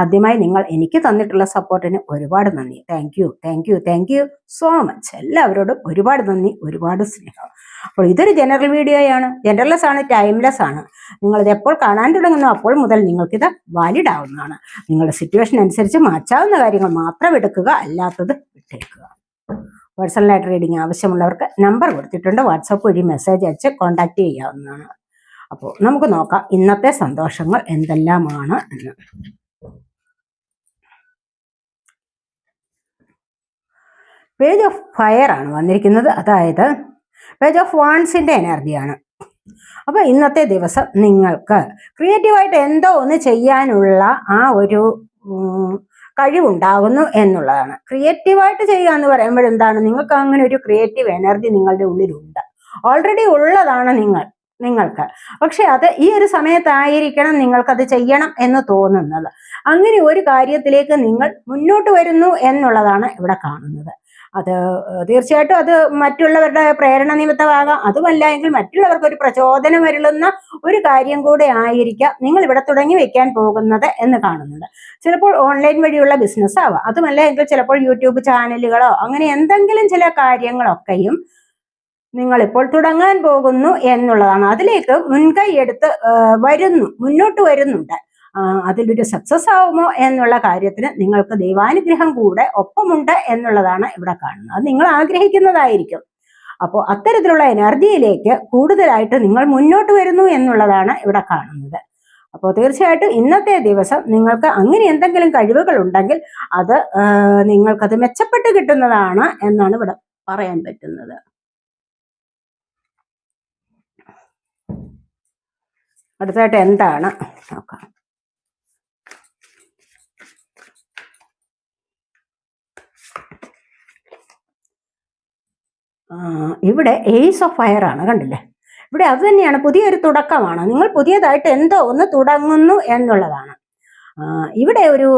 ആദ്യമായി നിങ്ങൾ എനിക്ക് തന്നിട്ടുള്ള സപ്പോർട്ടിന് ഒരുപാട് നന്ദി. Thank you thank you thank you so much എല്ലാവരോടും ഒരുപാട് നന്ദി ഒരുപാട് സ്നേഹം. അപ്പോൾ ഇതൊരു ജനറൽ വീഡിയോയാണ് ജനറൽലെസ് ആണ് ടൈംലെസ് ആണ്. നിങ്ങളിത് എപ്പോൾ കാണാൻ തുടങ്ങുന്നു അപ്പോൾ മുതൽ നിങ്ങൾക്കിത് വാലിഡ് ആവുന്നതാണ്. നിങ്ങളുടെ സിറ്റുവേഷൻ അനുസരിച്ച് മാറ്റാവുന്ന കാര്യങ്ങൾ മാത്രം എടുക്കുക അല്ലാത്തത് വിട്ടേക്കുക. പേഴ്സണലായിട്ട് റീഡിംഗ് ആവശ്യമുള്ളവർക്ക് നമ്പർ കൊടുത്തിട്ടുണ്ട്. വാട്സപ്പ് വഴി മെസ്സേജ് അയച്ച് കോൺടാക്ട് ചെയ്യാവുന്നതാണ്. അപ്പോൾ നമുക്ക് നോക്കാം ഇന്നത്തെ സന്തോഷങ്ങൾ എന്തെല്ലാമാണ് എന്ന്. പേജ് ഓഫ് ഫയർ ആണ് വന്നിരിക്കുന്നത്. അതായത് പേജ് ഓഫ് വാൺസിന്റെ എനർജിയാണ് അപ്പോൾ ഇന്നത്തെ ദിവസം നിങ്ങൾക്ക് ക്രിയേറ്റീവായിട്ട് എന്തോ ഒന്ന് ചെയ്യാനുള്ള ആ ഒരു കഴിവുണ്ടാകുന്നു എന്നുള്ളതാണ്. ക്രിയേറ്റീവായിട്ട് ചെയ്യുക എന്ന് പറയുമ്പോൾ എന്താണ്? നിങ്ങൾക്ക് അങ്ങനെ ഒരു ക്രിയേറ്റീവ് എനർജി നിങ്ങളുടെ ഉള്ളിലുണ്ട്. ഓൾറെഡി ഉള്ളതാണ് നിങ്ങൾ നിങ്ങൾക്ക്. പക്ഷെ അത് ഈ ഒരു സമയത്തായിരിക്കണം നിങ്ങൾക്കത് ചെയ്യണം എന്ന് തോന്നുന്നത്. അങ്ങനെ ഒരു കാര്യത്തിലേക്ക് നിങ്ങൾ മുന്നോട്ട് വരുന്നു എന്നുള്ളതാണ് ഇവിടെ കാണുന്നത്. അത് തീർച്ചയായിട്ടും അത് മറ്റുള്ളവരുടെ പ്രേരണ നിമിത്തമാകാം. അതുമല്ല എങ്കിൽ മറ്റുള്ളവർക്ക് ഒരു പ്രചോദനം വരുന്ന ഒരു കാര്യം കൂടെ ആയിരിക്കാം നിങ്ങൾ ഇവിടെ തുടങ്ങി വെക്കാൻ പോകുന്നത് എന്ന് കാണുന്നുണ്ട് ചിലപ്പോൾ ഓൺലൈൻ വഴിയുള്ള ബിസിനസ് ആവാം. അതുമല്ല എങ്കിൽ ചിലപ്പോൾ യൂട്യൂബ് ചാനലുകളോ അങ്ങനെ എന്തെങ്കിലും ചില കാര്യങ്ങളൊക്കെയും നിങ്ങൾ ഇപ്പോൾ തുടങ്ങാൻ പോകുന്നു എന്നുള്ളതാണ്. അതിലേക്ക് മുൻകൈ എടുത്ത് വരുന്നു മുന്നോട്ട് വരുന്നുണ്ട്. അതിലൊരു സക്സസ് ആവുമോ എന്നുള്ള കാര്യത്തിന് നിങ്ങൾക്ക് ദൈവാനുഗ്രഹം കൂടെ ഒപ്പമുണ്ട് എന്നുള്ളതാണ് ഇവിടെ കാണുന്നത്. അത് നിങ്ങൾ ആഗ്രഹിക്കുന്നതായിരിക്കും. അപ്പോൾ അത്തരത്തിലുള്ള എനർജിയിലേക്ക് കൂടുതലായിട്ട് നിങ്ങൾ മുന്നോട്ട് വരുന്നു എന്നുള്ളതാണ് ഇവിടെ കാണുന്നത്. അപ്പോൾ തീർച്ചയായിട്ടും ഇന്നത്തെ ദിവസം നിങ്ങൾക്ക് അങ്ങനെ എന്തെങ്കിലും കഴിവുകൾ ഉണ്ടെങ്കിൽ അത് നിങ്ങൾക്കത് മെച്ചപ്പെട്ട് കിട്ടുന്നതാണ് എന്നാണ് ഇവിടെ പറയാൻ പറ്റുന്നത്. അടുത്തായിട്ട് എന്താണ്? നോക്കാം. ഇവിടെ എയ്സ് ഓഫ് ഫയർ ആണ് കണ്ടില്ലേ? ഇവിടെ അത് തന്നെയാണ് പുതിയൊരു തുടക്കമാണ്. നിങ്ങൾ പുതിയതായിട്ട് എന്തോ ഒന്ന് തുടങ്ങുന്നു എന്നുള്ളതാണ്. ഇവിടെ ഒരു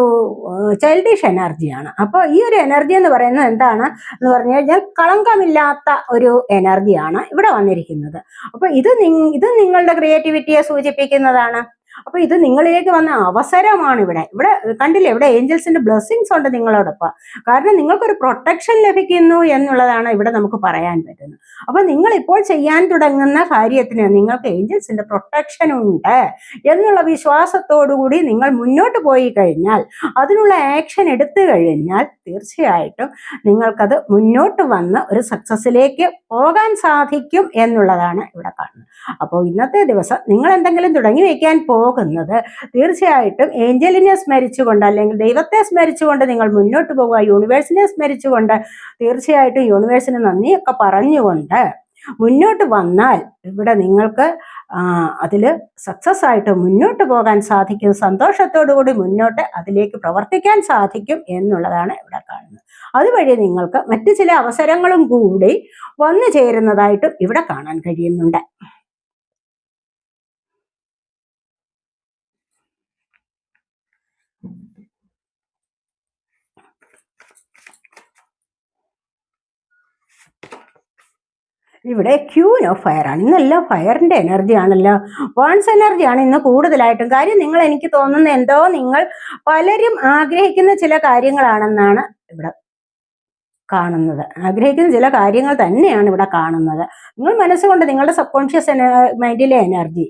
ചൈൽഡിഷ് എനർജിയാണ് അപ്പോൾ ഈ ഒരു എനർജി എന്ന് പറയുന്നത് എന്താണ്? എന്ന് പറഞ്ഞു കഴിഞ്ഞാൽ കളങ്കമില്ലാത്ത ഒരു എനർജിയാണ് ഇവിടെ വന്നിരിക്കുന്നത്. അപ്പോൾ ഇത് ഇത് നിങ്ങളുടെ ക്രിയേറ്റിവിറ്റിയെ സൂചിപ്പിക്കുന്നതാണ്. അപ്പൊ ഇത് നിങ്ങളിലേക്ക് വന്ന അവസരമാണ് ഇവിടെ. ഇവിടെ കണ്ടില്ലേ ഇവിടെ ഏഞ്ചൽസിന്റെ ബ്ലെസ്സിങ്സ് ഉണ്ട് നിങ്ങളോടൊപ്പം. കാരണം നിങ്ങൾക്കൊരു പ്രൊട്ടക്ഷൻ ലഭിക്കുന്നു എന്നുള്ളതാണ് ഇവിടെ നമുക്ക് പറയാൻ പറ്റുന്നത്. അപ്പൊ നിങ്ങൾ ഇപ്പോൾ ചെയ്യാൻ തുടങ്ങുന്ന കാര്യത്തിന് നിങ്ങൾക്ക് ഏഞ്ചൽസിന്റെ പ്രൊട്ടക്ഷൻ ഉണ്ട് എന്നുള്ള വിശ്വാസത്തോടുകൂടി നിങ്ങൾ മുന്നോട്ട് പോയി കഴിഞ്ഞാൽ അതിനുള്ള ആക്ഷൻ എടുത്തു കഴിഞ്ഞാൽ തീർച്ചയായിട്ടും നിങ്ങൾക്കത് മുന്നോട്ട് വന്ന് ഒരു സക്സസ്സിലേക്ക് പോകാൻ സാധിക്കും എന്നുള്ളതാണ് ഇവിടെ കാണുന്നത്. അപ്പോൾ ഇന്നത്തെ ദിവസം നിങ്ങൾ എന്തെങ്കിലും തുടങ്ങി വയ്ക്കാൻ പോകുന്നത് തീർച്ചയായിട്ടും ഏഞ്ചലിനെ സ്മരിച്ചുകൊണ്ട് അല്ലെങ്കിൽ ദൈവത്തെ സ്മരിച്ചുകൊണ്ട് നിങ്ങൾ മുന്നോട്ട് പോകുക യൂണിവേഴ്സിനെ സ്മരിച്ചുകൊണ്ട് തീർച്ചയായിട്ടും യൂണിവേഴ്സിന് നന്ദിയൊക്കെ പറഞ്ഞുകൊണ്ട് മുന്നോട്ട് വന്നാൽ ഇവിടെ നിങ്ങൾക്ക് അതിൽ സക്സസ് ആയിട്ട് മുന്നോട്ട് പോകാൻ സാധിക്കും. സന്തോഷത്തോടു കൂടി മുന്നോട്ട് അതിലേക്ക് പ്രവർത്തിക്കാൻ സാധിക്കും എന്നുള്ളതാണ് ഇവിടെ കാണുന്നത്. അതുവഴി നിങ്ങൾക്ക് മറ്റു ചില അവസരങ്ങളും കൂടി വന്നു ചേരുന്നതായിട്ടും ഇവിടെ കാണാൻ കഴിയുന്നുണ്ട്. ഇവിടെ ക്യൂൻ ഓഫ് ഫയർ ആണ്. ഇന്നെല്ലാം ഫയറിന്റെ എനർജി ആണല്ലോ. വൺസ് എനർജിയാണ് ഇന്ന് കൂടുതലായിട്ടും. കാര്യം നിങ്ങൾ എനിക്ക് തോന്നുന്ന എന്തോ നിങ്ങൾ പലരും ആഗ്രഹിക്കുന്ന ചില കാര്യങ്ങളാണെന്നാണ് ഇവിടെ കാണുന്നത്. ആഗ്രഹിക്കുന്ന ചില കാര്യങ്ങൾ തന്നെയാണ് ഇവിടെ കാണുന്നത്. നിങ്ങൾ മനസ്സുകൊണ്ട് നിങ്ങളുടെ സബ് കോൺഷ്യസ് മൈൻഡിലെ എനർജി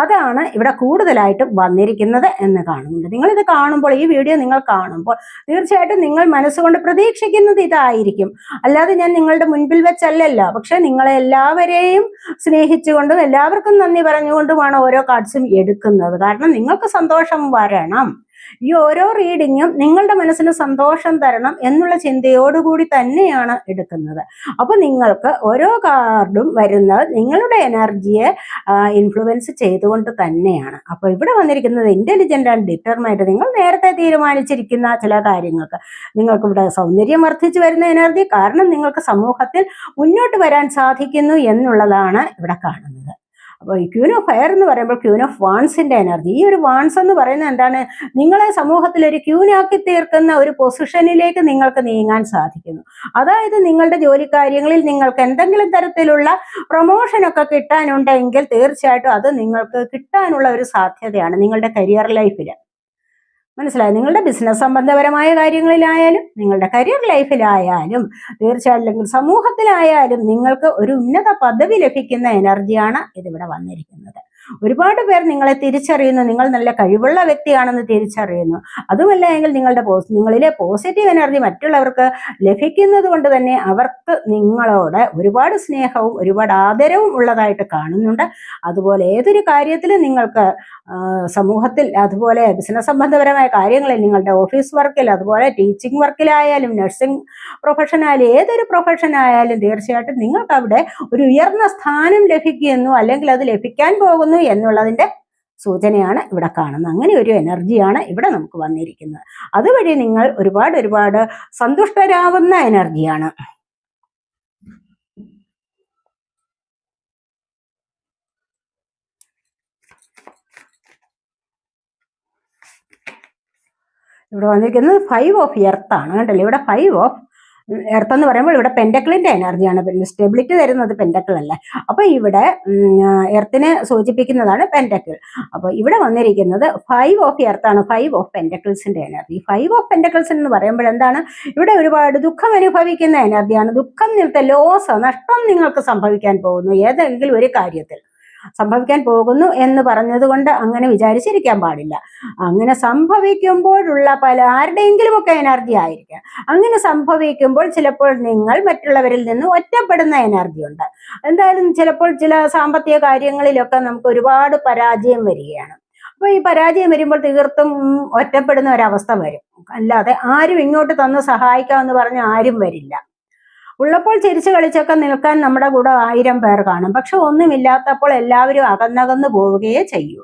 അതാണ് ഇവിടെ കൂടുതലായിട്ടും വന്നിരിക്കുന്നത് എന്ന് കാണുന്നുണ്ട്. നിങ്ങൾ ഇത് കാണുമ്പോൾ ഈ വീഡിയോ നിങ്ങൾ കാണുമ്പോൾ തീർച്ചയായിട്ടും നിങ്ങൾ മനസ്സുകൊണ്ട് പ്രതീക്ഷിക്കുന്നത് ഇതായിരിക്കും. അല്ലാതെ ഞാൻ നിങ്ങളുടെ മുൻപിൽ വെച്ചല്ലല്ലോ. പക്ഷെ നിങ്ങളെ എല്ലാവരെയും സ്നേഹിച്ചുകൊണ്ടും എല്ലാവർക്കും നന്ദി പറഞ്ഞുകൊണ്ടുമാണ് ഓരോ കാർഡ്സും എടുക്കുന്നത്. കാരണം നിങ്ങൾക്ക് സന്തോഷം വരണം. ഈ ഓരോ റീഡിങ്ങും നിങ്ങളുടെ മനസ്സിന് സന്തോഷം തരണം എന്നുള്ള ചിന്തയോടുകൂടി തന്നെയാണ് എടുക്കുന്നത്. അപ്പൊ നിങ്ങൾക്ക് ഓരോ കാർഡും വരുന്നത് നിങ്ങളുടെ എനർജിയെ ഇൻഫ്ലുവൻസ് ചെയ്തുകൊണ്ട് തന്നെയാണ്. അപ്പൊ ഇവിടെ വന്നിരിക്കുന്നത് ഇന്റലിജന്റ് ആൻഡ് ഡിറ്റർമൈൻഡ് നിങ്ങൾ നേരത്തെ തീരുമാനിച്ചിരിക്കുന്ന ചില കാര്യങ്ങൾക്ക്. നിങ്ങൾക്ക് ഇവിടെ സൗന്ദര്യം വർദ്ധിച്ചു വരുന്ന എനർജി കാരണം നിങ്ങൾക്ക് സമൂഹത്തിൽ മുന്നോട്ട് വരാൻ സാധിക്കുന്നു എന്നുള്ളതാണ് ഇവിടെ കാണുന്നത്. അപ്പോൾ ഈ ക്യൂൻ ഓഫ് ഫയർ എന്ന് പറയുമ്പോൾ ക്യൂൻ ഓഫ് വാൺസിന്റെ എനർജി ഈ ഒരു വാൺസ് എന്ന് പറയുന്നത് എന്താണ്? നിങ്ങളെ സമൂഹത്തിൽ ഒരു ക്യൂനാക്കി തീർക്കുന്ന ഒരു പൊസിഷനിലേക്ക് നിങ്ങൾക്ക് നീങ്ങാൻ സാധിക്കുന്നു. അതായത് നിങ്ങളുടെ ജോലി കാര്യങ്ങളിൽ നിങ്ങൾക്ക് എന്തെങ്കിലും തരത്തിലുള്ള പ്രൊമോഷനൊക്കെ കിട്ടാനുണ്ടെങ്കിൽ തീർച്ചയായിട്ടും അത് നിങ്ങൾക്ക് കിട്ടാനുള്ള ഒരു സാധ്യതയാണ് നിങ്ങളുടെ കരിയർ ലൈഫിൽ മനസ്സിലായി? നിങ്ങളുടെ ബിസിനസ് സംബന്ധപരമായ കാര്യങ്ങളിലായാലും നിങ്ങളുടെ കരിയർ ലൈഫിലായാലും തീർച്ചയായിട്ടും സമൂഹത്തിലായാലും നിങ്ങൾക്ക് ഒരു ഉന്നത പദവി ലഭിക്കുന്ന എനർജിയാണ് ഇതിവിടെ വന്നിരിക്കുന്നത്. ഒരുപാട് പേർ നിങ്ങളെ തിരിച്ചറിയുന്നു. നിങ്ങൾ നല്ല കഴിവുള്ള വ്യക്തിയാണെന്ന് തിരിച്ചറിയുന്നു. അതുമല്ല എങ്കിൽ നിങ്ങളുടെ നിങ്ങളിലെ പോസിറ്റീവ് എനർജി മറ്റുള്ളവർക്ക് ലഭിക്കുന്നത് കൊണ്ട് തന്നെ അവർക്ക് നിങ്ങളോട് ഒരുപാട് സ്നേഹവും ഒരുപാട് ആദരവും ഉള്ളതായിട്ട് കാണുന്നുണ്ട്. അതുപോലെ ഏതൊരു കാര്യത്തിലും നിങ്ങൾക്ക് സമൂഹത്തിൽ അതുപോലെ ബിസിനസ് സംബന്ധപരമായ കാര്യങ്ങളിൽ നിങ്ങളുടെ ഓഫീസ് വർക്കിൽ അതുപോലെ ടീച്ചിങ് വർക്കിലായാലും നഴ്സിംഗ് പ്രൊഫഷനായാലും ഏതൊരു പ്രൊഫഷനായാലും തീർച്ചയായിട്ടും നിങ്ങൾക്ക് അവിടെ ഒരു ഉയർന്ന സ്ഥാനം ലഭിക്കുന്നു അല്ലെങ്കിൽ അത് ലഭിക്കാൻ പോകുന്നു എന്നുള്ളതിന്റെ സൂചനയാണ് ഇവിടെ കാണുന്നത്. അങ്ങനെ ഒരു എനർജിയാണ് ഇവിടെ നമുക്ക് വന്നിരിക്കുന്നത്. അതുവഴി നിങ്ങൾ ഒരുപാട് ഒരുപാട് സന്തുഷ്ടരാവുന്ന എനർജിയാണ് ഇവിടെ വന്നിരിക്കുന്നത് ഫൈവ് ഓഫ് എർത്ത് ആണ് കണ്ടല്ലോ? ഇവിടെ ഫൈവ് ഓഫ് എർത്ത് എന്ന് പറയുമ്പോൾ ഇവിടെ പെൻഡക്കിളിന്റെ എനർജിയാണ് സ്റ്റെബിലിറ്റി തരുന്നത് പെൻഡക്കിൾ അല്ലേ? അപ്പൊ ഇവിടെ എർത്തിനെ സൂചിപ്പിക്കുന്നതാണ് പെൻഡക്കിൾ അപ്പൊ ഇവിടെ വന്നിരിക്കുന്നത് ഫൈവ് ഓഫ് എർത്ത് ആണ്. ഫൈവ് ഓഫ് പെൻഡക്കിൾസിന്റെ എനർജി ഫൈവ് ഓഫ് പെൻഡക്കിൾസ് എന്ന് പറയുമ്പോൾ എന്താണ്? ഇവിടെ ഒരുപാട് ദുഃഖം അനുഭവിക്കുന്ന എനർജിയാണ് ദുഃഖം നിൽത്ത ലോസ് നഷ്ടം നിങ്ങൾക്ക് സംഭവിക്കാൻ പോകുന്നു. ഏതെങ്കിലും ഒരു കാര്യത്തിൽ. സംഭവിക്കാൻ പോകുന്നു എന്ന് പറഞ്ഞതുകൊണ്ട് അങ്ങനെ വിചാരിച്ചിരിക്കാൻ പാടില്ല. അങ്ങനെ സംഭവിക്കുമ്പോഴുള്ള പല ആരുടെയെങ്കിലുമൊക്കെ എനർജി ആയിരിക്കാം. അങ്ങനെ സംഭവിക്കുമ്പോൾ ചിലപ്പോൾ നിങ്ങൾ മറ്റുള്ളവരിൽ നിന്ന് ഒറ്റപ്പെടുന്ന എനർജി ഉണ്ട്. എന്തായാലും ചിലപ്പോൾ ചില സാമ്പത്തിക കാര്യങ്ങളിലൊക്കെ നമുക്ക് ഒരുപാട് പരാജയം വരികയാണ്. അപ്പൊ ഈ പരാജയം വരുമ്പോൾ തീർത്തും ഒറ്റപ്പെടുന്ന ഒരവസ്ഥ വരും. അല്ലാതെ ആരും ഇങ്ങോട്ട് തന്ന് സഹായിക്കാമെന്ന് പറഞ്ഞ് ആരും വരില്ല. ഉള്ളപ്പോൾ ചിരിച്ചു കളിച്ചൊക്കെ നിൽക്കാൻ നമ്മുടെ കൂടെ ആയിരം പേർ കാണും. പക്ഷെ ഒന്നുമില്ലാത്തപ്പോൾ എല്ലാവരും അകന്നകന്നു പോവുകയേ ചെയ്യൂ.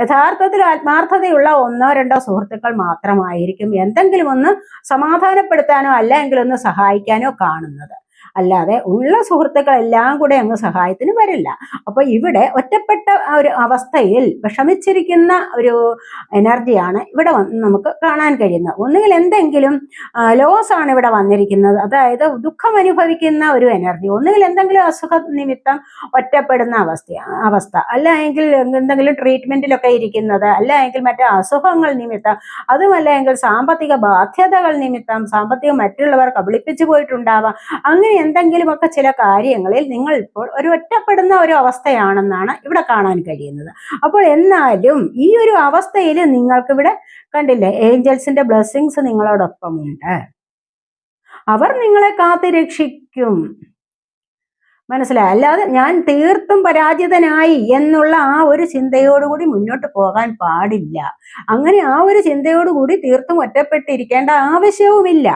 യഥാർത്ഥത്തിൽ ആത്മാർത്ഥതയുള്ള ഒന്നോ രണ്ടോ സുഹൃത്തുക്കൾ മാത്രമായിരിക്കും എന്തെങ്കിലും ഒന്ന് സമാധാനപ്പെടുത്താനോ അല്ലെങ്കിൽ ഒന്ന് സഹായിക്കാനോ കാണുന്നത്. അല്ലാതെ ഉള്ള സുഹൃത്തുക്കളെല്ലാം കൂടെ അങ്ങ് സഹായത്തിന് വരില്ല. അപ്പൊ ഇവിടെ ഒറ്റപ്പെട്ട ഒരു അവസ്ഥയിൽ വിഷമിച്ചിരിക്കുന്ന ഒരു എനർജിയാണ് ഇവിടെ നമുക്ക് കാണാൻ കഴിയുന്നത്. ഒന്നുകിൽ എന്തെങ്കിലും ലോസ് ആണ് ഇവിടെ വന്നിരിക്കുന്നത്. അതായത് ദുഃഖം അനുഭവിക്കുന്ന ഒരു എനർജി ഒന്നുകിൽ എന്തെങ്കിലും അസുഖ നിമിത്തം ഒറ്റപ്പെടുന്ന അവസ്ഥ അവസ്ഥ. അല്ല എങ്കിൽ എന്തെങ്കിലും ട്രീറ്റ്മെന്റിലൊക്കെ ഇരിക്കുന്നത് അല്ല എങ്കിൽ മറ്റു അസുഖങ്ങൾ നിമിത്തം അതുമല്ല എങ്കിൽ സാമ്പത്തിക ബാധ്യതകൾ നിമിത്തം സാമ്പത്തികം മറ്റുള്ളവർ കബളിപ്പിച്ചു പോയിട്ടുണ്ടാവാം. അങ്ങനെ എന്തെങ്കിലുമൊക്കെ ചില കാര്യങ്ങളിൽ നിങ്ങൾ ഇപ്പോൾ ഒരു ഒറ്റപ്പെടുന്ന ഒരു അവസ്ഥയാണെന്നാണ് ഇവിടെ കാണാൻ കഴിയുന്നത്. അപ്പോൾ എന്നാലും ഈ ഒരു അവസ്ഥയിൽ നിങ്ങൾക്ക് ഇവിടെ കണ്ടില്ലേ ഏഞ്ചൽസിന്റെ ബ്ലെസ്സിങ്സ് നിങ്ങളോടൊപ്പമുണ്ട് അവർ നിങ്ങളെ കാത്തു രക്ഷിക്കും. മനസ്സിലായി? അല്ലാതെ ഞാൻ തീർത്തും പരാജിതനായി എന്നുള്ള ആ ഒരു ചിന്തയോടുകൂടി മുന്നോട്ട് പോകാൻ പാടില്ല. അങ്ങനെ ആ ഒരു ചിന്തയോടുകൂടി തീർത്തും ഒറ്റപ്പെട്ടിരിക്കേണ്ട ആവശ്യവുമില്ല.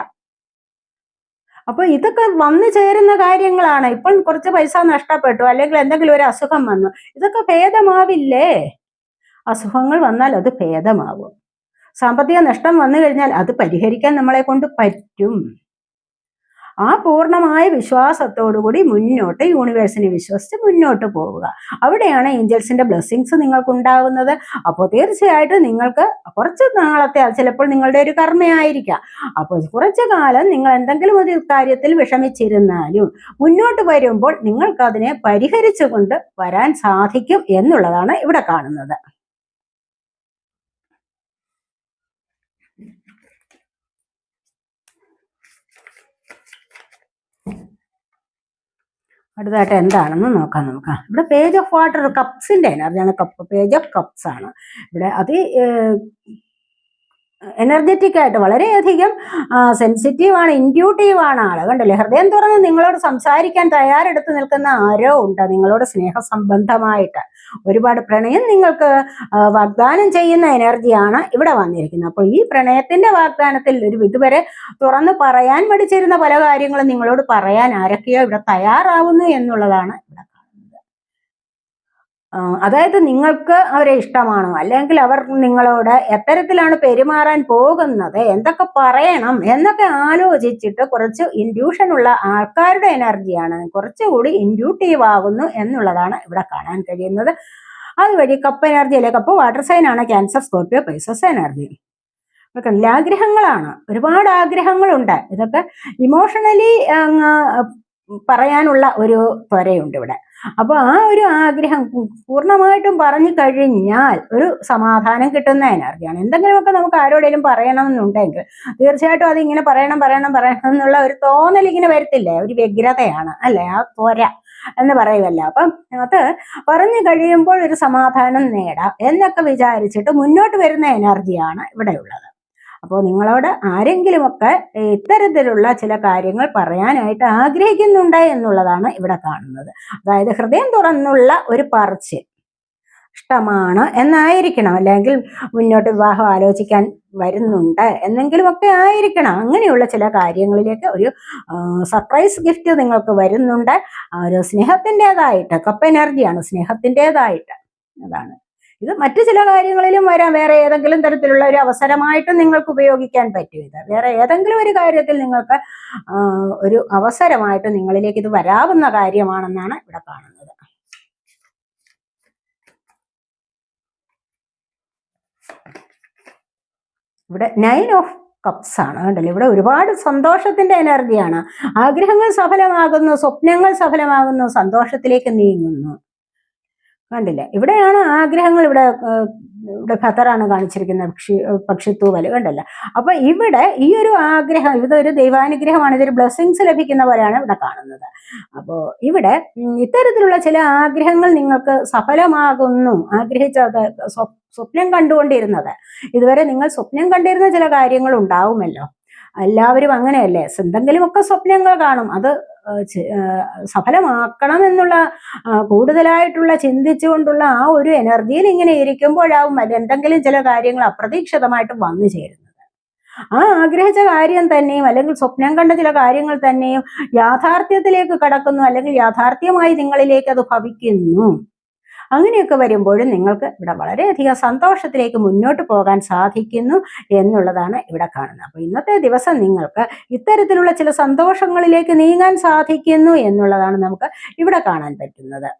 അപ്പൊ ഇതൊക്കെ വന്നു ചേരുന്ന കാര്യങ്ങളാണ്. ഇപ്പം കുറച്ച് പൈസ നഷ്ടപ്പെട്ടു. അല്ലെങ്കിൽ എന്തെങ്കിലും ഒരു അസുഖം വന്നു. ഇതൊക്കെ ഭേദമാവില്ലേ? അസുഖങ്ങൾ വന്നാൽ അത് ഭേദമാവും. സാമ്പത്തിക നഷ്ടം വന്നു കഴിഞ്ഞാൽ അത് പരിഹരിക്കാൻ നമ്മളെ കൊണ്ട് പറ്റും. ആ പൂർണമായ വിശ്വാസത്തോടുകൂടി മുന്നോട്ട് യൂണിവേഴ്സിനെ വിശ്വസിച്ച് മുന്നോട്ട് പോവുക. അവിടെയാണ് ഏഞ്ചൽസിന്റെ ബ്ലെസ്സിങ്സ് നിങ്ങൾക്ക് ഉണ്ടാകുന്നത് അപ്പോൾ തീർച്ചയായിട്ടും നിങ്ങൾക്ക് കുറച്ച് നാളത്തെ ചിലപ്പോൾ നിങ്ങളുടെ ഒരു കർമ്മയായിരിക്കാം. അപ്പോൾ കുറച്ചു കാലം നിങ്ങൾ എന്തെങ്കിലും ഒരു കാര്യത്തിൽ വിഷമിച്ചിരുന്നാലും മുന്നോട്ട് വരുമ്പോൾ നിങ്ങൾക്കതിനെ പരിഹരിച്ചുകൊണ്ട് വരാൻ സാധിക്കും എന്നുള്ളതാണ് ഇവിടെ കാണുന്നത്. അടുത്തായിട്ട് എന്താണെന്ന് നോക്കാം നമുക്ക്. ഇവിടെ പേജ് ഓഫ് വാട്ടർ കപ്സിന്റെ എനർജിയാണ് കപ്പ് പേജ് ഓഫ് കപ്സ് ആണ്. ഇവിടെ അത് എനർജറ്റിക് ആയിട്ട് വളരെയധികം സെൻസിറ്റീവ് ആണ് ഇന്റ്യൂട്ടീവ് ആണ് ആൾ കണ്ടല്ലേ? ഹൃദയം തുറന്ന് നിങ്ങളോട് സംസാരിക്കാൻ തയ്യാറെടുത്ത് നിൽക്കുന്ന ആരോ ഉണ്ട്. നിങ്ങളോട് സ്നേഹസംബന്ധമായിട്ട്. ഒരുപാട് പ്രണയം നിങ്ങൾക്ക് വാഗ്ദാനം ചെയ്യുന്ന എനർജിയാണ് ഇവിടെ വന്നിരിക്കുന്നത്. അപ്പോൾ ഈ പ്രണയത്തിന്റെ വാഗ്ദാനത്തിൽ ഒരു ഇതുവരെ തുറന്ന് പറയാൻ മടിച്ചിരുന്ന പല കാര്യങ്ങളും നിങ്ങളോട് പറയാൻ ആരൊക്കെയോ ഇവിടെ തയ്യാറാവുന്നു എന്നുള്ളതാണ് ഇവിടെ അതായത് നിങ്ങൾക്ക് അവരെ ഇഷ്ടമാണോ? അല്ലെങ്കിൽ അവർ നിങ്ങളോട് എത്തരത്തിലാണ് പെരുമാറാൻ പോകുന്നത്? എന്തൊക്കെ പറയണം? എന്നൊക്കെ ആലോചിച്ചിട്ട് കുറച്ച് ഇൻഡ്യൂഷൻ ഉള്ള ആൾക്കാരുടെ എനർജിയാണ് കുറച്ചുകൂടി ഇൻഡ്യൂട്ടീവ് ആകുന്നു എന്നുള്ളതാണ് ഇവിടെ കാണാൻ കഴിയുന്നത്. അതുവഴി കപ്പ് എനർജി അല്ലെ? കപ്പ് വാട്ടർ സൈൻ ആണ്. ക്യാൻസർ സ്കോർപ്പിയോ പൈസസ് എനർജി ഒക്കെ ഉണ്ടല്ലേ? ആഗ്രഹങ്ങളാണ്. ഒരുപാട് ആഗ്രഹങ്ങളുണ്ട്. ഇതൊക്കെ ഇമോഷണലി പറയാനുള്ള ഒരു ത്വരയുണ്ട് ഇവിടെ. അപ്പൊ ആ ഒരു ആഗ്രഹം പൂർണമായിട്ടും പറഞ്ഞു കഴിഞ്ഞാൽ ഒരു സമാധാനം കിട്ടുന്ന എനർജിയാണ്. എന്തെങ്കിലുമൊക്കെ നമുക്ക് ആരോടെങ്കിലും പറയണമെന്നുണ്ടെങ്കിൽ തീർച്ചയായിട്ടും അതിങ്ങനെ പറയണം പറയണം പറയണം എന്നുള്ള ഒരു തോന്നൽ ഇങ്ങനെ വരത്തില്ലേ? ഒരു വ്യഗ്രതയാണ് അല്ലെ? ആ ത്വര എന്ന് പറയുമല്ല അപ്പം അത് പറഞ്ഞു കഴിയുമ്പോൾ ഒരു സമാധാനം നേടാം എന്നൊക്കെ വിചാരിച്ചിട്ട് മുന്നോട്ട് വരുന്ന എനർജിയാണ് ഇവിടെ ഉള്ളത്. അപ്പോൾ നിങ്ങളോട് ആരെങ്കിലുമൊക്കെ ഇത്തരത്തിലുള്ള ചില കാര്യങ്ങൾ പറയാനായിട്ട് ആഗ്രഹിക്കുന്നുണ്ട് എന്നുള്ളതാണ് ഇവിടെ കാണുന്നത്. അതായത് ഹൃദയം തുറന്നുള്ള ഒരു പറച്ചിൽ ഇഷ്ടമാണ് എന്നായിരിക്കണം. അല്ലെങ്കിൽ മുന്നോട്ട് വിവാഹം ആലോചിക്കാൻ വരുന്നുണ്ട് എന്നെങ്കിലുമൊക്കെ ആയിരിക്കണം. അങ്ങനെയുള്ള ചില കാര്യങ്ങളിലേക്ക് ഒരു സർപ്രൈസ് ഗിഫ്റ്റ് നിങ്ങൾക്ക് വരുന്നുണ്ട്. ഒരു സ്നേഹത്തിന്റെതായിട്ട് കപ്പ് എനർജിയാണ് സ്നേഹത്തിന്റെതായിട്ട്. അതാണ്. ഇത് മറ്റു ചില കാര്യങ്ങളിലും വരാം. വേറെ ഏതെങ്കിലും തരത്തിലുള്ള ഒരു അവസരമായിട്ട് നിങ്ങൾക്ക് ഉപയോഗിക്കാൻ പറ്റും ഇത്. വേറെ ഏതെങ്കിലും ഒരു കാര്യത്തിൽ നിങ്ങൾക്ക് ഒരു അവസരമായിട്ട് നിങ്ങളിലേക്ക് ഇത് വരാവുന്ന കാര്യമാണെന്നാണ് ഇവിടെ കാണുന്നത്. ഇവിടെ നയൻ ഓഫ് കപ്സ് ആണ് കണ്ടല്ലോ? ഇവിടെ ഒരുപാട് സന്തോഷത്തിന്റെ എനർജിയാണ് ആഗ്രഹങ്ങൾ സഫലമാകുന്നു സ്വപ്നങ്ങൾ സഫലമാകുന്നു സന്തോഷത്തിലേക്ക് നീങ്ങുന്നു. കണ്ടില്ലേ. ഇവിടെയാണ് ആഗ്രഹങ്ങൾ ഇവിടെ ഇവിടെ ഖത്തറാണ് കാണിച്ചിരിക്കുന്നത് പക്ഷി പക്ഷിത്തൂവൽ കണ്ടല്ല. അപ്പൊ ഇവിടെ ഈ ഒരു ആഗ്രഹം ഇതൊരു ദൈവാനുഗ്രഹമാണ് ഇതൊരു ബ്ലെസ്സിങ്സ് ലഭിക്കുന്ന പോലെയാണ് ഇവിടെ കാണുന്നത്. അപ്പോൾ ഇവിടെ ഇത്തരത്തിലുള്ള ചില ആഗ്രഹങ്ങൾ നിങ്ങൾക്ക് സഫലമാകുന്നു. ആഗ്രഹിച്ചത് സ്വപ്നം കണ്ടുകൊണ്ടിരുന്നത്. ഇതുവരെ നിങ്ങൾ സ്വപ്നം കണ്ടിരുന്ന ചില കാര്യങ്ങൾ ഉണ്ടാവുമല്ലോ. എല്ലാവരും അങ്ങനെയല്ലേ? എന്തെങ്കിലുമൊക്കെ സ്വപ്നങ്ങൾ കാണും. അത് സഫലമാക്കണം എന്നുള്ള കൂടുതലായിട്ടുള്ള ചിന്തിച്ചുകൊണ്ടുള്ള ആ ഒരു എനർജിയിൽ ഇങ്ങനെ ഇരിക്കുമ്പോഴാവും അല്ല എന്തെങ്കിലും ചില കാര്യങ്ങൾ അപ്രതീക്ഷിതമായിട്ട് വന്നു ചേരുന്നത്. ആ ആഗ്രഹിച്ച കാര്യം തന്നെയും അല്ലെങ്കിൽ സ്വപ്നം കണ്ട ചില കാര്യങ്ങൾ തന്നെയും യാഥാർത്ഥ്യത്തിലേക്ക് കടക്കുന്നു അല്ലെങ്കിൽ യാഥാർത്ഥ്യമായി നിങ്ങളിലേക്ക് അത് ഭവിക്കുന്നു. അങ്ങനെയൊക്കെ വരുമ്പോഴും നിങ്ങൾക്ക് ഇവിടെ വളരെയധികം സന്തോഷത്തിലേക്ക് മുന്നോട്ട് പോകാൻ സാധിക്കുന്നു എന്നുള്ളതാണ് ഇവിടെ കാണുന്നത്. അപ്പോൾ ഇന്നത്തെ ദിവസം നിങ്ങൾക്ക് ഇത്തരത്തിലുള്ള ചില സന്തോഷങ്ങളിലേക്ക് നീങ്ങാൻ സാധിക്കുന്നു എന്നുള്ളതാണ് നമുക്ക് ഇവിടെ കാണാൻ പറ്റുന്നത്.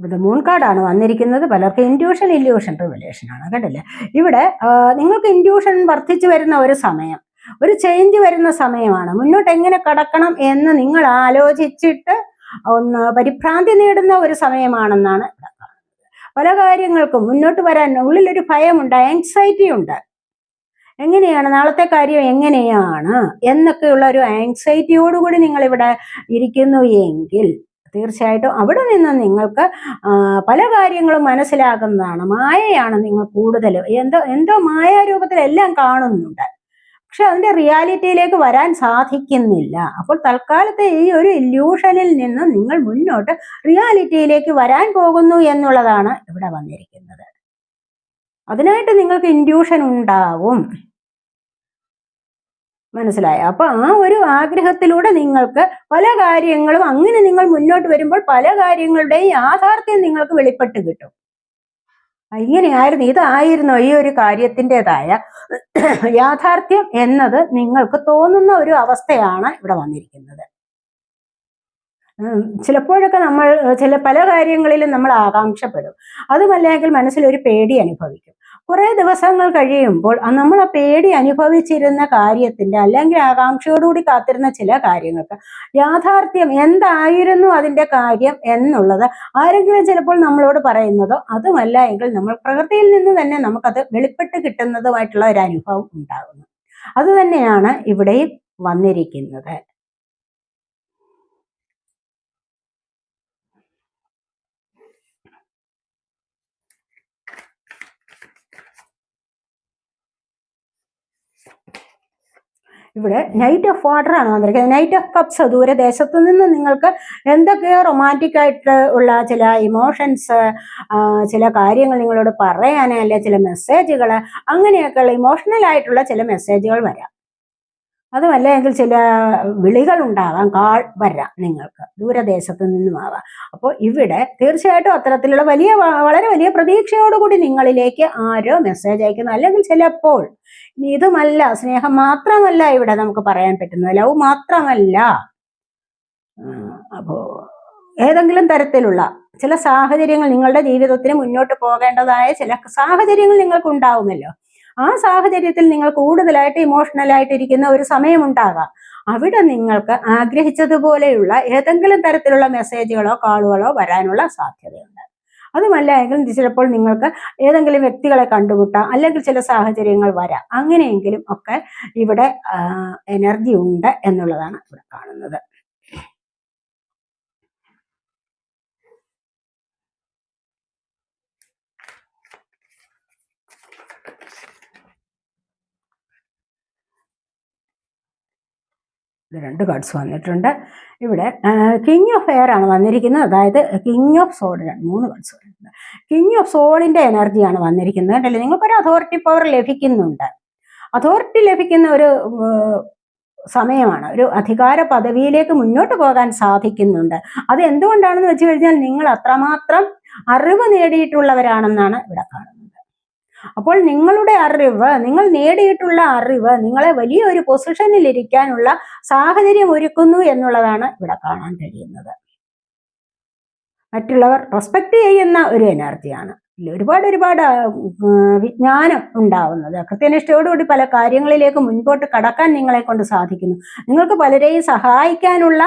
ഇവിടെ മൂൺ കാർഡാണ് വന്നിരിക്കുന്നത്. പലർക്ക് ഇൻഡ്യൂഷൻ ഇല്യൂഷൻ റിവലേഷൻ ആണ്. കണ്ടില്ലേ? ഇവിടെ നിങ്ങൾക്ക് ഇൻഡ്യൂഷൻ വർദ്ധിച്ചു വരുന്ന ഒരു സമയം ഒരു ചേഞ്ച് വരുന്ന സമയമാണ്. മുന്നോട്ട് എങ്ങനെ കടക്കണം എന്ന് നിങ്ങൾ ആലോചിച്ചിട്ട് ഒന്ന് പരിഭ്രാന്തി നേടുന്ന ഒരു സമയമാണെന്നാണ് പല കാര്യങ്ങൾക്കും മുന്നോട്ട് വരാൻ ഉള്ളിലൊരു ഭയമുണ്ട് ആങ്സൈറ്റി ഉണ്ട്. എങ്ങനെയാണ് നാളത്തെ കാര്യം എങ്ങനെയാണ് എന്നൊക്കെയുള്ള ഒരു ആങ്സൈറ്റിയോടുകൂടി നിങ്ങൾ ഇവിടെ ഇരിക്കുന്നു എങ്കിൽ തീർച്ചയായിട്ടും അവിടെ നിന്ന് നിങ്ങൾക്ക് പല കാര്യങ്ങളും മനസ്സിലാകുന്നതാണ്. മായയാണ് നിങ്ങൾ കൂടുതൽ എന്തോ എന്തോ മായാരൂപത്തിലെല്ലാം കാണുന്നുണ്ട്. പക്ഷെ അതിന്റെ റിയാലിറ്റിയിലേക്ക് വരാൻ സാധിക്കുന്നില്ല. അപ്പോൾ തൽക്കാലത്തെ ഈ ഒരു ഇല്യൂഷനിൽ നിന്ന് നിങ്ങൾ മുന്നോട്ട് റിയാലിറ്റിയിലേക്ക് വരാൻ പോകുന്നു എന്നുള്ളതാണ് ഇവിടെ വന്നിരിക്കുന്നത്. അതിനായിട്ട് നിങ്ങൾക്ക് ഇൻഡ്യൂഷൻ ഉണ്ടാവും. മനസ്സിലായോ. അപ്പൊ ആ ഒരു ആഗ്രഹത്തിലൂടെ നിങ്ങൾക്ക് പല കാര്യങ്ങളും അങ്ങനെ നിങ്ങൾ മുന്നോട്ട് വരുമ്പോൾ പല കാര്യങ്ങളുടെയും യാഥാർത്ഥ്യം നിങ്ങൾക്ക് വെളിപ്പെട്ട് കിട്ടും. ഇങ്ങനെയായിരുന്നു ഇതായിരുന്നു ഈ ഒരു കാര്യത്തിന്റെതായ യാഥാർത്ഥ്യം എന്നത് നിങ്ങൾക്ക് തോന്നുന്ന ഒരു അവസ്ഥയാണ് ഇവിടെ വന്നിരിക്കുന്നത്. ചിലപ്പോഴൊക്കെ നമ്മൾ ചില പല കാര്യങ്ങളിലും നമ്മൾ ആകാംക്ഷപ്പെടും. അതുമല്ലെങ്കിൽ മനസ്സിൽ ഒരു പേടി അനുഭവിക്കും. കുറെ ദിവസങ്ങൾ കഴിയുമ്പോൾ നമ്മൾ ആ പേടി അനുഭവിച്ചിരുന്ന കാര്യത്തിന്റെ അല്ലെങ്കിൽ ആകാംക്ഷയോടുകൂടി കാത്തിരുന്ന ചില കാര്യങ്ങൾക്ക് യാഥാർത്ഥ്യം എന്തായിരുന്നു അതിന്റെ കാര്യം എന്നുള്ളത് ആരെങ്കിലും ചിലപ്പോൾ നമ്മളോട് പറയുന്നതോ അതുമല്ല എങ്കിൽ നമ്മൾ പ്രകൃതിയിൽ നിന്ന് തന്നെ നമുക്കത് വെളിപ്പെട്ട് കിട്ടുന്നതുമായിട്ടുള്ള ഒരു അനുഭവം ഉണ്ടാകുന്നു. അത് തന്നെയാണ് ഇവിടെയും വന്നിരിക്കുന്നത്. ഇവിടെ നൈറ്റ് ഓഫ് വാട്ടർ ആണ് വന്നിരിക്കുന്നത്. നൈറ്റ് ഓഫ് കപ്സ് ദൂരദേശത്തു നിന്ന് നിങ്ങൾക്ക് എന്തൊക്കെയോ റൊമാന്റിക് ആയിട്ട് ഉള്ള ചില ഇമോഷൻസ് ചില കാര്യങ്ങൾ നിങ്ങളോട് പറയാൻ അല്ലെ ചില മെസ്സേജുകൾ അങ്ങനെയൊക്കെയുള്ള ഇമോഷണൽ ആയിട്ടുള്ള ചില മെസ്സേജുകൾ വരാം. അതുമല്ല എങ്കിൽ ചില വിളികൾ ഉണ്ടാകാം കാൾ വരാം നിങ്ങൾക്ക് ദൂരദേശത്ത് നിന്നുമാവാം. അപ്പോൾ ഇവിടെ തീർച്ചയായിട്ടും അത്തരത്തിലുള്ള വലിയ വളരെ വലിയ പ്രതീക്ഷയോടുകൂടി നിങ്ങളിലേക്ക് ആരോ മെസ്സേജ് അയക്കുന്നു. അല്ലെങ്കിൽ ചിലപ്പോൾ ഇതുമല്ല സ്നേഹം മാത്രമല്ല ഇവിടെ നമുക്ക് പറയാൻ പറ്റുന്നത്. ലവ് മാത്രമല്ല. അപ്പോൾ ഏതെങ്കിലും തരത്തിലുള്ള ചില സാഹചര്യങ്ങൾ നിങ്ങളുടെ ജീവിതത്തിന് മുന്നോട്ട് പോകേണ്ടതായ ചില സാഹചര്യങ്ങൾ നിങ്ങൾക്ക് ഉണ്ടാവുമല്ലോ ആ സാഹചര്യത്തിൽ നിങ്ങൾ കൂടുതലായിട്ട് ഇമോഷണൽ ആയിട്ട് ഇരിക്കുന്ന ഒരു സമയമുണ്ടാകാം. അവിടെ നിങ്ങൾക്ക് ആഗ്രഹിച്ചതുപോലെയുള്ള ഏതെങ്കിലും തരത്തിലുള്ള മെസ്സേജുകളോ കാളുകളോ വരാനുള്ള സാധ്യതയുണ്ട്. അതുമല്ല എങ്കിൽ ചിലപ്പോൾ നിങ്ങൾക്ക് ഏതെങ്കിലും വ്യക്തികളെ കണ്ടുമുട്ടാം അല്ലെങ്കിൽ ചില സാഹചര്യങ്ങൾ വരാം. അങ്ങനെയെങ്കിലും ഒക്കെ ഇവിടെ എനർജി ഉണ്ട് എന്നുള്ളതാണ് ഇവിടെ കാണുന്നത്. ഇത് രണ്ട് കാർഡ്സ് വന്നിട്ടുണ്ട്. ഇവിടെ കിങ് ഓഫ് എയർ ആണ് വന്നിരിക്കുന്നത്. അതായത് കിങ് ഓഫ് സോഡ് മൂന്ന് കാർഡ്സ് വന്നിരിക്കുന്നത് കിങ് ഓഫ് സോളിന്റെ എനർജിയാണ് വന്നിരിക്കുന്നത് കേട്ടില്ലേ നിങ്ങൾക്ക് ഒരു അതോറിറ്റി പവർ ലഭിക്കുന്നുണ്ട്. അതോറിറ്റി ലഭിക്കുന്ന ഒരു സമയമാണ്. ഒരു അധികാര പദവിയിലേക്ക് മുന്നോട്ട് പോകാൻ സാധിക്കുന്നുണ്ട്. അത് എന്തുകൊണ്ടാണെന്ന് വെച്ച് കഴിഞ്ഞാൽ നിങ്ങൾ അത്രമാത്രം അറിവ് നേടിയിട്ടുള്ളവരാണെന്നാണ് ഇവിടെ കാണുന്നത്. അപ്പോൾ നിങ്ങളുടെ അറിവ് നിങ്ങൾ നേടിയിട്ടുള്ള അറിവ് നിങ്ങളെ വലിയൊരു പൊസിഷനിൽ ഇരിക്കാനുള്ള സാഹചര്യം ഒരുക്കുന്നു എന്നുള്ളതാണ് ഇവിടെ കാണാൻ കഴിയുന്നത്. മറ്റുള്ളവർ റെസ്പെക്ട് ചെയ്യുന്ന ഒരു എനർജിയാണ്. ഒരുപാട് ഒരുപാട് വിജ്ഞാനം ഉണ്ടാവുന്നത്. കൃത്യനിഷ്ഠയോടുകൂടി പല കാര്യങ്ങളിലേക്ക് മുൻപോട്ട് കടക്കാൻ നിങ്ങളെ കൊണ്ട് സാധിക്കുന്നു. നിങ്ങൾക്ക് പലരെയും സഹായിക്കാനുള്ള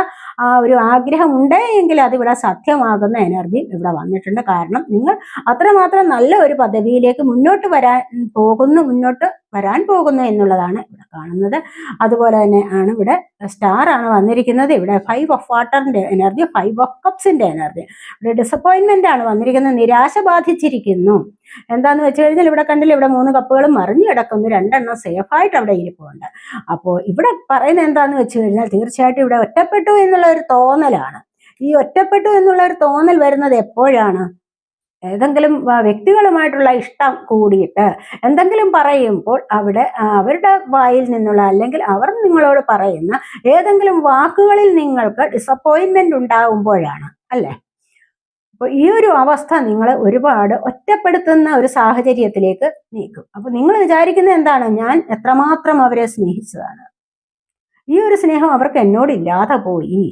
ഒരു ആഗ്രഹം ഉണ്ട് എങ്കിൽ അതിവിടെ സത്യമാകുന്ന എനർജി ഇവിടെ വന്നിട്ടുണ്ട്. കാരണം നിങ്ങൾ അത്രമാത്രം നല്ല ഒരു പദവിയിലേക്ക് മുന്നോട്ട് വരാൻ പോകുന്നു മുന്നോട്ട് വരാൻ പോകുന്നു എന്നുള്ളതാണ് ഇവിടെ കാണുന്നത്. അതുപോലെ തന്നെ ആണ് ഇവിടെ സ്റ്റാർ ആണ് വന്നിരിക്കുന്നത്. ഇവിടെ ഫൈവ് ഓഫ് വാട്ടറിന്റെ എനർജി ഫൈവ് ഓഫ് കപ്സിന്റെ എനർജി ഇവിടെ ഡിസപ്പോയിൻമെന്റ് ആണ് വന്നിരിക്കുന്നത്. നിരാശ ബാധിച്ചിരിക്കുന്നു. എന്താന്ന് വെച്ച് കഴിഞ്ഞാൽ ഇവിടെ കണ്ടില്ല ഇവിടെ മൂന്ന് കപ്പുകൾ മറിഞ്ഞു കിടക്കുന്നു. രണ്ടെണ്ണം സേഫായിട്ട് അവിടെ ഇരിപ്പുണ്ട്. അപ്പോൾ ഇവിടെ പറയുന്നത് എന്താന്ന് വെച്ച് കഴിഞ്ഞാൽ തീർച്ചയായിട്ടും ഇവിടെ ഒറ്റപ്പെട്ടു എന്നുള്ള ഒരു തോന്നലാണ്. ഈ ഒറ്റപ്പെട്ടു എന്നുള്ള ഒരു തോന്നൽ വരുന്നത് എപ്പോഴാണ്? ഏതെങ്കിലും വ്യക്തികളുമായിട്ടുള്ള ഇഷ്ടം കൂടിയിട്ട് എന്തെങ്കിലും പറയുമ്പോൾ അവിടെ അവരുടെ വായിൽ നിന്നുള്ള അല്ലെങ്കിൽ അവർ നിങ്ങളോട് പറയുന്ന ഏതെങ്കിലും വാക്കുകളിൽ നിങ്ങൾക്ക് ഡിസപ്പോയിൻമെന്റ് ഉണ്ടാകുമ്പോഴാണ് അല്ലേ? അപ്പോൾ ഈ ഒരു അവസ്ഥ നിങ്ങളെ ഒരുപാട് ഒറ്റപ്പെടുത്തുന്ന ഒരു സാഹചര്യത്തിലേക്ക് നീക്കും. അപ്പോൾ നിങ്ങൾ വിചാരിക്കുന്നത് എന്താണ്? ഞാൻ എത്രമാത്രം അവരെ സ്നേഹിച്ചതാണ്. ഈ ഒരു സ്നേഹം അവർക്ക് എന്നോട് ഇല്ലാതെ പോയി.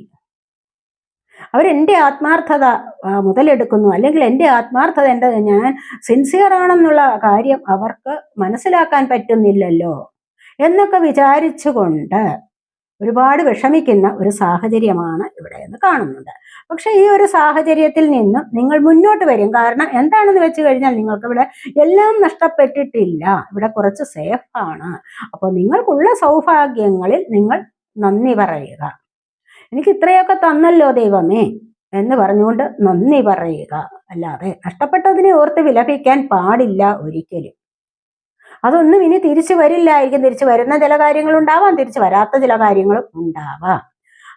അവരെന്റെ ആത്മാർത്ഥത മുതലെടുക്കുന്നു. അല്ലെങ്കിൽ എന്റെ ആത്മാർത്ഥത എന്റെ ഞാൻ സിൻസിയർ ആണെന്നുള്ള കാര്യം അവർക്ക് മനസ്സിലാക്കാൻ പറ്റുന്നില്ലല്ലോ എന്നൊക്കെ വിചാരിച്ചുകൊണ്ട് ഒരുപാട് വിഷമിക്കുന്ന ഒരു സാഹചര്യമാണ് ഇവിടെ എന്ന് കാണുന്നുണ്ട്. പക്ഷെ ഈ ഒരു സാഹചര്യത്തിൽ നിന്നും നിങ്ങൾ മുന്നോട്ട് വരും. കാരണം എന്താണെന്ന് വെച്ച് കഴിഞ്ഞാൽ നിങ്ങൾക്ക് ഇവിടെ എല്ലാം നഷ്ടപ്പെട്ടിട്ടില്ല. ഇവിടെ കുറച്ച് സേഫാണ് അപ്പോൾ നിങ്ങൾക്കുള്ള സൗഭാഗ്യങ്ങളിൽ നിങ്ങൾ നന്ദി പറയുക. എനിക്ക് ഇത്രയൊക്കെ തന്നല്ലോ ദൈവമേ എന്ന് പറഞ്ഞുകൊണ്ട് നന്ദി പറയുക. അല്ലാതെ നഷ്ടപ്പെട്ടതിനെ ഓർത്ത് വിലപിക്കാൻ പാടില്ല ഒരിക്കലും. അതൊന്നും ഇനി തിരിച്ചു വരില്ലായിരിക്കും. തിരിച്ചു വരുന്ന ചില കാര്യങ്ങൾ ഉണ്ടാവാം തിരിച്ചു വരാത്ത ചില കാര്യങ്ങളും ഉണ്ടാവാം.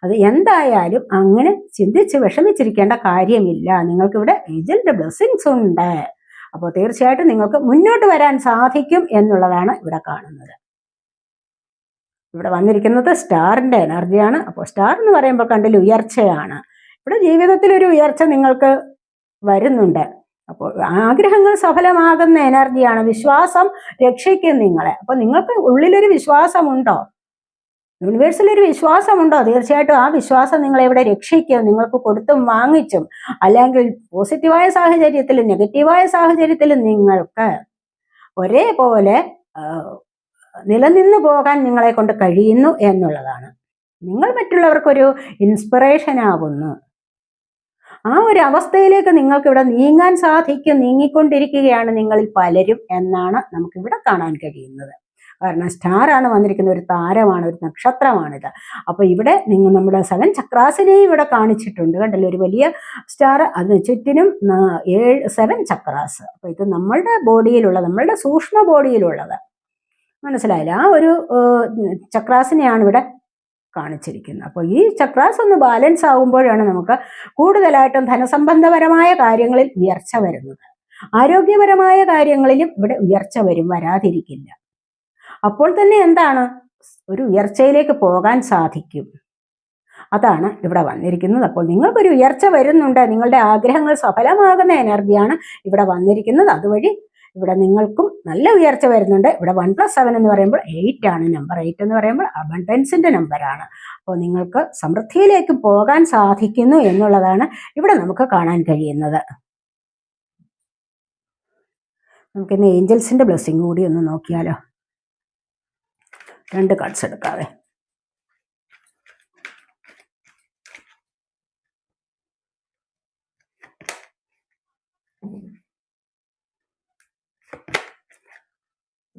അത് എന്തായാലും അങ്ങനെ ചിന്തിച്ച് വിഷമിച്ചിരിക്കേണ്ട കാര്യമില്ല. നിങ്ങൾക്ക് ഇവിടെ ഏജന്റ് ബ്ലെസ്സിങ്സ് ഉണ്ട്. അപ്പോൾ തീർച്ചയായിട്ടും നിങ്ങൾക്ക് മുന്നോട്ട് വരാൻ സാധിക്കും എന്നുള്ളതാണ് ഇവിടെ കാണുന്നത്. ഇവിടെ വന്നിരിക്കുന്നത് സ്റ്റാറിന്റെ എനർജിയാണ്. അപ്പോൾ സ്റ്റാർ എന്ന് പറയുമ്പോൾ കണ്ടിൽ ഉയർച്ചയാണ്. ഇവിടെ ജീവിതത്തിൽ ഒരു ഉയർച്ച നിങ്ങൾക്ക് വരുന്നുണ്ട്. അപ്പോൾ ആഗ്രഹങ്ങൾ സഫലമാകുന്ന എനർജിയാണ് വിശ്വാസം രക്ഷിക്കും നിങ്ങളെ. അപ്പോൾ നിങ്ങൾക്ക് ഉള്ളിലൊരു വിശ്വാസമുണ്ടോ? യൂണിവേഴ്സിൽ ഒരു വിശ്വാസമുണ്ടോ? തീർച്ചയായിട്ടും ആ വിശ്വാസം നിങ്ങളെ ഇവിടെ രക്ഷിക്കും. നിങ്ങൾക്ക് കൊടുത്തും വാങ്ങിച്ചും. അല്ലെങ്കിൽ പോസിറ്റീവായ സാഹചര്യത്തിലും നെഗറ്റീവായ സാഹചര്യത്തിലും നിങ്ങൾക്ക് ഒരേപോലെ നിലനിന്ന് പോകാൻ നിങ്ങളെ കൊണ്ട് കഴിയുന്നു എന്നുള്ളതാണ്. നിങ്ങൾ മറ്റുള്ളവർക്കൊരു ഇൻസ്പിറേഷൻ ആകുന്നു ആ ഒരു അവസ്ഥയിലേക്ക് നിങ്ങൾക്ക് ഇവിടെ നീങ്ങാൻ സാധിക്കും നീങ്ങിക്കൊണ്ടിരിക്കുകയാണ് നിങ്ങളിൽ പലരും എന്നാണ് നമുക്ക് ഇവിടെ കാണാൻ കഴിയുന്നത്. കാരണം സ്റ്റാറാണ് വന്നിരിക്കുന്ന ഒരു താരമാണ് ഒരു നക്ഷത്രമാണിത്. അപ്പൊ ഇവിടെ നിങ്ങൾ നമ്മുടെ സെവൻ ചക്രാസിനെയും ഇവിടെ കാണിച്ചിട്ടുണ്ട്. കണ്ടല്ലോ? ഒരു വലിയ സ്റ്റാർ അത് ചുറ്റിനും ഏഴ് സെവൻ ചക്രാസ്. അപ്പൊ ഇത് നമ്മളുടെ ബോഡിയിലുള്ള നമ്മളുടെ സൂക്ഷ്മ ബോഡിയിലുള്ളത് മനസ്സിലായില്ല. ആ ഒരു ചക്രാസിനെയാണ് ഇവിടെ കാണിച്ചിരിക്കുന്നത്. അപ്പോൾ ഈ ചക്രാസ് ഒന്ന് ബാലൻസ് ആകുമ്പോഴാണ് നമുക്ക് കൂടുതലായിട്ടും ധനസംബന്ധപരമായ കാര്യങ്ങളിൽ ഉയർച്ച വരുന്നത്. ആരോഗ്യപരമായ കാര്യങ്ങളിലും ഇവിടെ ഉയർച്ച വരും വരാതിരിക്കില്ല. അപ്പോൾ തന്നെ എന്താണ്? ഒരു ഉയർച്ചയിലേക്ക് പോകാൻ സാധിക്കും. അതാണ് ഇവിടെ വന്നിരിക്കുന്നത്. അപ്പോൾ നിങ്ങൾക്കൊരു ഉയർച്ച വരുന്നുണ്ട്. നിങ്ങളുടെ ആഗ്രഹങ്ങൾ സഫലമാകുന്ന എനർജിയാണ് ഇവിടെ വന്നിരിക്കുന്നത്. അതുവഴി ഇവിടെ നിങ്ങൾക്കും നല്ല ഉയർച്ച വരുന്നുണ്ട്. ഇവിടെ വൺ പ്ലസ് സെവൻ എന്ന് പറയുമ്പോൾ എയ്റ്റ് ആണ് നമ്പർ എയ്റ്റ് എന്ന് പറയുമ്പോൾ അബണ്ടൻസിന്റെ നമ്പറാണ് അപ്പോൾ നിങ്ങൾക്ക് സമൃദ്ധിയിലേക്ക് പോകാൻ സാധിക്കുന്നു എന്നുള്ളതാണ് ഇവിടെ നമുക്ക് കാണാൻ കഴിയുന്നത്. നമുക്ക് നമുക്കിന്ന് ഏഞ്ചൽസിന്റെ ബ്ലെസ്സിങ് കൂടി ഒന്ന് നോക്കിയാലോ. രണ്ട് കാർഡ്സ് എടുക്കാവേ.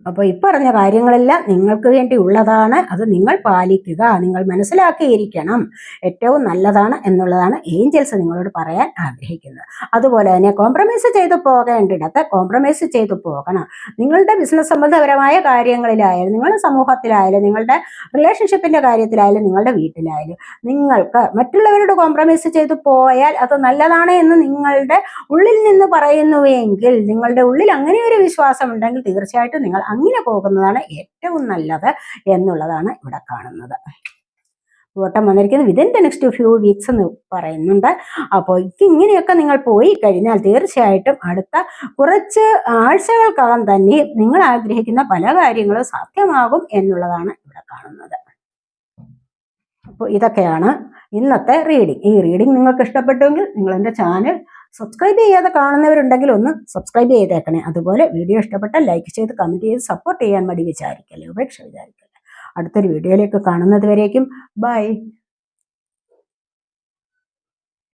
അപ്പോൾ പറഞ്ഞ കാര്യങ്ങളെല്ലാം നിങ്ങൾക്ക് വേണ്ടി ഉള്ളതാണ്. അത് നിങ്ങൾ പാലിക്കുക. നിങ്ങൾ മനസ്സിലാക്കിയിരിക്കണം. ഏറ്റവും നല്ലതാണ് എന്നുള്ളതാണ് ഏഞ്ചൽസ് നിങ്ങളോട് പറയാൻ ആഗ്രഹിക്കുന്നത്. അതുപോലെ തന്നെ കോംപ്രമൈസ് ചെയ്തു പോകേണ്ടിടത്ത് കോംപ്രമൈസ് ചെയ്തു പോകണം. നിങ്ങളുടെ ബിസിനസ് സംബന്ധപരമായ കാര്യങ്ങളിലായാലും നിങ്ങളുടെ സമൂഹത്തിലായാലും നിങ്ങളുടെ റിലേഷൻഷിപ്പിന്റെ കാര്യത്തിലായാലും നിങ്ങളുടെ വീട്ടിലായാലും നിങ്ങൾക്ക് മറ്റുള്ളവരോട് കോംപ്രമൈസ് ചെയ്തു പോയാൽ അത് നല്ലതാണ് എന്ന് നിങ്ങളുടെ ഉള്ളിൽ നിന്ന് പറയുന്നുവെങ്കിൽ നിങ്ങളുടെ ഉള്ളിൽ അങ്ങനെ ഒരു വിശ്വാസം ഉണ്ടെങ്കിൽ തീർച്ചയായിട്ടും നിങ്ങൾ അങ്ങനെ പോകുന്നതാണ് ഏറ്റവും നല്ലത് എന്നുള്ളതാണ് ഇവിടെ കാണുന്നത്. ഓട്ടം വന്നിരിക്കുന്നത് within the next few weeks എന്ന് പറയുന്നുണ്ട്. അപ്പോൾ ഇങ്ങനെയൊക്കെ നിങ്ങൾ പോയി കഴിഞ്ഞാൽ തീർച്ചയായിട്ടും അടുത്ത കുറച്ച് ആഴ്ചകൾക്കകം തന്നെ നിങ്ങൾ ആഗ്രഹിക്കുന്ന പല കാര്യങ്ങളും സാധ്യമാകും എന്നുള്ളതാണ് ഇവിടെ കാണുന്നത്. അപ്പോൾ ഇതൊക്കെയാണ് ഇന്നത്തെ റീഡിംഗ് ഈ റീഡിംഗ് നിങ്ങൾക്ക് ഇഷ്ടപ്പെട്ടുവെങ്കിൽ നിങ്ങൾ എന്റെ ചാനൽ സബ്സ്ക്രൈബ് ചെയ്യാതെ കാണുന്നവരുണ്ടെങ്കിൽ ഒന്ന് സബ്സ്ക്രൈബ് ചെയ്തേക്കണേ. അതുപോലെ വീഡിയോ ഇഷ്ടപ്പെട്ടാൽ ലൈക്ക് ചെയ്ത് കമന്റ് ചെയ്ത് സപ്പോർട്ട് ചെയ്യാൻ മടി വിചാരിക്കല്ലേ? ഉപേക്ഷ വിചാരിക്കല്ലേ? അടുത്തൊരു വീഡിയോയിലേക്ക് കാണുന്നത് വരേക്കും. ബൈ